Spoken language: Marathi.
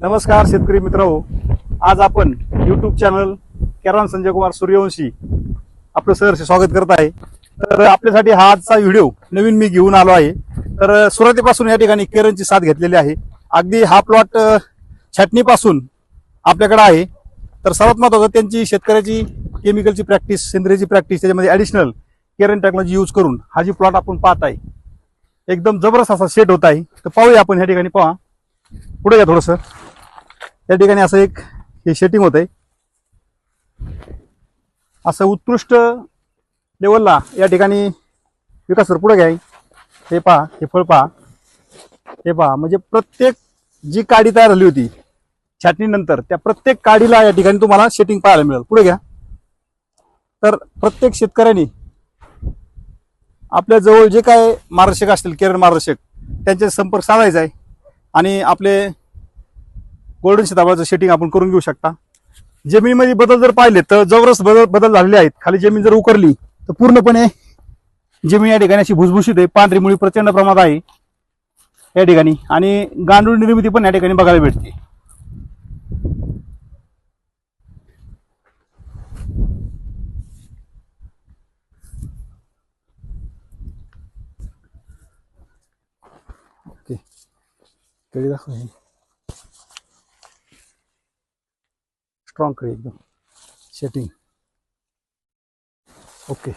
नमस्कार शेतकरी मित्र आज आपण युट्यूब चॅनल किरण संजय कुमार सूर्यवंशी आपलं सहर्ष स्वागत करत आहे. तर आपल्यासाठी हा आजचा व्हिडिओ नवीन मी घेऊन आलो आहे. तर सुरुवातीपासून या ठिकाणी केरनची साथ घेतलेली आहे. अगदी हा प्लॉट छाटणीपासून आपल्याकडे आहे. तर सर्वात महत्वाचं त्यांची शेतकऱ्याची केमिकलची प्रॅक्टिस सेंद्रियची प्रॅक्टिस त्याच्यामध्ये ॲडिशनल केरन टेक्नॉलॉजी यूज करून हा जी प्लॉट आपण पाहत आहे एकदम जबरदस्त असा सेट होत आहे. तर पाहूया आपण ह्या ठिकाणी पहा. पुढे या थोडंसं. या ठिकाणी असं एक हे शेटिंग होत आहे असं उत्कृष्ट लेवलला या ठिकाणी विकास सर पुढे घ्या हे पहा हे फळ पहा. हे पहा म्हणजे प्रत्येक जी काडी तयार झाली होती छाटणीनंतर त्या प्रत्येक काडीला या ठिकाणी तुम्हाला शेटिंग पाहायला मिळेल. पुढे घ्या. तर प्रत्येक शेतकऱ्यांनी आपल्या जवळ जे काय मार्गदर्शक असतील केरळ मार्गदर्शक त्यांचे संपर्क साधायचा आहे. आणि आपले गोल्डन सीताफळाचं सेटिंग आपण करून घेऊ शकता. जमिनीमध्ये बदल जर पाहिले तर जवळच बदल बदल झालेले आहेत. खाली जमीन जर उकरली तर पूर्णपणे जमीन या ठिकाणी अशी भुसभुशीत आहे. पांढरी मुळी प्रचंड प्रमाणात आहे या ठिकाणी. आणि गांडूळ निर्मिती पण या ठिकाणी बघायला भेटते. ओके. कळी दाखव स्ट्रॉंग कळी एकदम. Setting okay